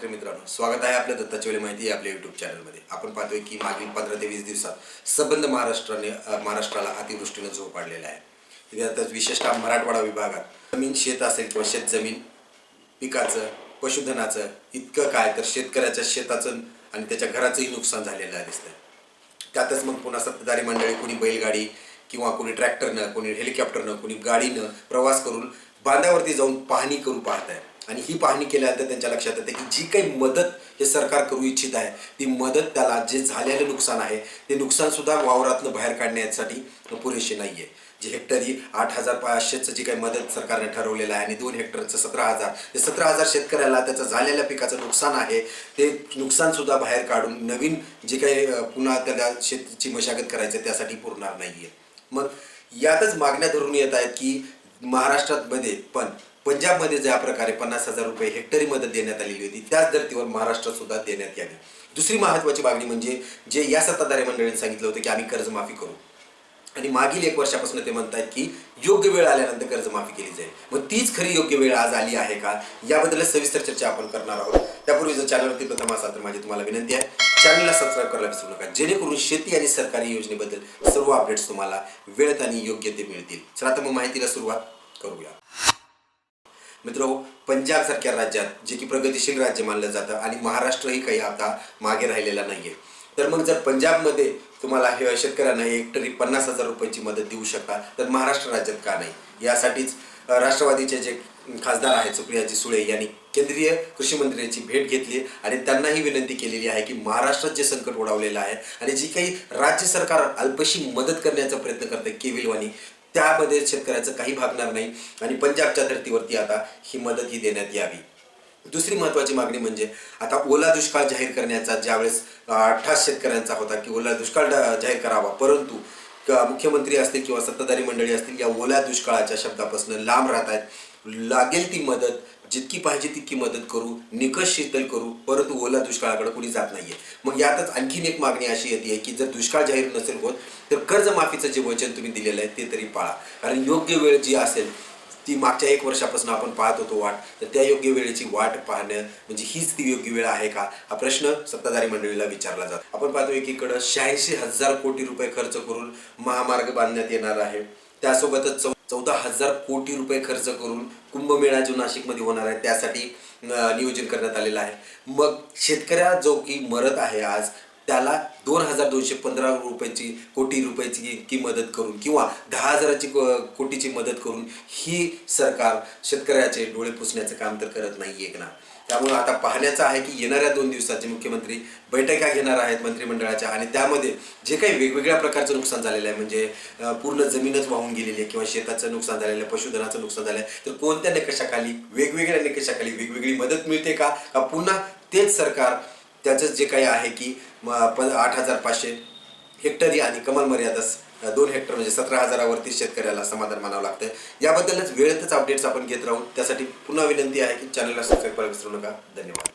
शेतकरी मित्रांनो स्वागत आहे आपल्या दत्ताचेवले माहिती आहे आपल्या युट्यूब चॅनलमध्ये आपण पाहतोय की मागील पंधरा ते वीस दिवसात सबंध महाराष्ट्राने महाराष्ट्राला अतिवृष्टीनं झोप पाडलेला आहे. इथे आता विशेषतः मराठवाडा विभागात जमीन शेत असेल किंवा शेत जमीन पिकाचं पशुधनाचं इतकं काय तर शेतकऱ्याच्या शेताचं आणि त्याच्या घराचंही नुकसान झालेलं आहे त्यातच मग पुन्हा सत्ताधारी मंडळी कोणी बैलगाडी किंवा कोणी ट्रॅक्टरनं कोणी हेलिकॉप्टरनं कोणी गाडीनं प्रवास करून बांधावरती जाऊन पाहणी करू पाहत आहे आणि ही पाहणी केल्यानंतर त्यांच्या लक्षात येते की जी काही मदत हे सरकार करू इच्छित आहे ती मदत त्याला जे झालेलं नुकसान आहे ते नुकसान सुद्धा वावरातनं बाहेर काढण्यासाठी पुरेशी नाही आहे जे हेक्टरी आठ हजार पाचशेचं जी काही मदत सरकारने ठरवलेलं आहे आणि दोन हेक्टरचं सतरा हजार ते सतरा हजार शेतकऱ्याला त्याचं झालेल्या पिकाचं नुकसान आहे ते नुकसान सुद्धा बाहेर काढून नवीन जे काही पुन्हा त्याला शेतीची मशागत करायचं आहे, त्यासाठी पुरणार नाहीये. मग यातच मागण्या धरून येत आहेत की महाराष्ट्रामध्ये पण पंजाबमध्ये ज्या प्रकारे पन्नास हजार रुपये हेक्टरी मदत देण्यात आलेली होती त्याच धर्तीवर महाराष्ट्रात सुद्धा देण्यात यावी. दुसरी महत्वाची मागणी म्हणजे जे या सत्ताधारी मंडळींनी सांगितलं होतं की आम्ही कर्जमाफी करू. आणि मागील एक वर्षापासून ते म्हणतात की योग्य वेळ आल्यानंतर कर्जमाफी केली जाईल. मग तीच खरी योग्य वेळ आज आली आहे का? याबद्दल सविस्तर चर्चा आपण करणार आहोत. त्यापूर्वी जर चॅनलवरती प्रथम असाल तर माझी तुम्हाला विनंती आहे चॅनलला सबस्क्राईब करायला विसरू नका. जेणेकरून शेती आणि सरकारी योजनेबद्दल सर्व अपडेट्स तुम्हाला वेळेत आणि योग्य ते मिळतील. चला तर मग माहितीला सुरुवात करूया. मित्र पंजाब सारख्या राज्यात जे की प्रगतीशील राज्य मानलं जातं आणि महाराष्ट्रही काही आता मागे राहिलेला नाहीये. तर मग जर पंजाबमध्ये तुम्हाला हे शेतकऱ्यांना हेक्टरी पन्नास हजार रुपयाची मदत देऊ शकता तर महाराष्ट्र राज्यात का नाही? यासाठीच राष्ट्रवादीचे जे खासदार आहेत सुप्रियाजी सुळे यांनी केंद्रीय कृषी मंत्र्यांची भेट घेतली आणि त्यांनाही विनंती केलेली आहे की महाराष्ट्रात जे संकट ओढावलेलं आहे आणि जी काही राज्य सरकार अल्पशी मदत करण्याचा प्रयत्न करते केविलवाणी त्यामध्ये शेतकऱ्याचं काही भागणार नाही. आणि पंजाबच्या धर्तीवरती आता ही मदत ही देण्यात यावी. दुसरी महत्वाची मागणी म्हणजे आता ओला दुष्काळ जाहीर करण्याचा ज्यावेळेस अठ्ठास शेतकऱ्यांचा होता की ओला दुष्काळ जाहीर करावा. परंतु मुख्यमंत्री असतील किंवा सत्ताधारी मंडळी असतील या ओल्या दुष्काळाच्या शब्दापासून लांब राहत आहेत. लागेल ती मदत जितकी पाहिजे तितकी मदत करू निकष शीतल करू परंतु ओला दुष्काळाकडे कुणी जात नाहीये. मग यातच आणखीन एक मागणी अशी येते की जर दुष्काळ जाहीर नसेल होत तर कर्जमाफीचं जे वचन तुम्ही दिलेलं आहे ते तरी पाळा. कारण योग्य वेळ जी असेल ती मागच्या एक वर्षापासून आपण पाहत होतो वाट तर त्या योग्य वेळेची वाट पाहणं म्हणजे हीच ती योग्य वेळ आहे का? हा प्रश्न सत्ताधारी मंडळीला विचारला जातो. आपण पाहतो एकीकडं शहाऐंशी हजार कोटी रुपये खर्च करून महामार्ग बांधण्यात येणार आहे. त्यासोबतच चौ चौदा हजार कोटी रुपये खर्च करून कुंभमेळा जो नाशिकमध्ये होणार आहे. त्यासाठी नियोजन करण्यात आलेलं आहे. मग शेतकऱ्या जो की मरत आहे आज त्याला दोन हजार दोनशे पंधरा रुपयाची कोटी रुपयाची की मदत करून किंवा दहा हजाराची कोटीची मदत करून ही सरकार शेतकऱ्याचे डोळे पुसण्याचं काम तर करत नाही आहे ना त्यामुळे आता पाहण्याचं आहे की येणाऱ्या दोन दिवसात जे मुख्यमंत्री बैठका घेणार आहेत मंत्रिमंडळाच्या आणि त्यामध्ये जे काही वेगवेगळ्या प्रकारचं नुकसान झालेलं आहे म्हणजे पूर्ण जमीनच वाहून गेलेली आहे किंवा शेताचं नुकसान झालेलं आहे पशुधनाचं नुकसान झालं आहे तर कोणत्या निकषाखाली वेगवेगळ्या निकषाखाली वेगवेगळी मदत मिळते का? का पुन्हा तेच सरकार त्याचं जे काही आहे की म- प- आठ हजार पाचशे हेक्टरी आणि कमाल मर्यादा दोन हेक्टर म्हणजे सतरा हजारावरती शेतकऱ्याला समाधान मानावं लागतं याबद्दलच वेळेतच अपडेट्स आपण घेत राहू. त्यासाठी पुन्हा विनंती आहे की चॅनलला सबस्क्राईब करायला विसरू नका. धन्यवाद.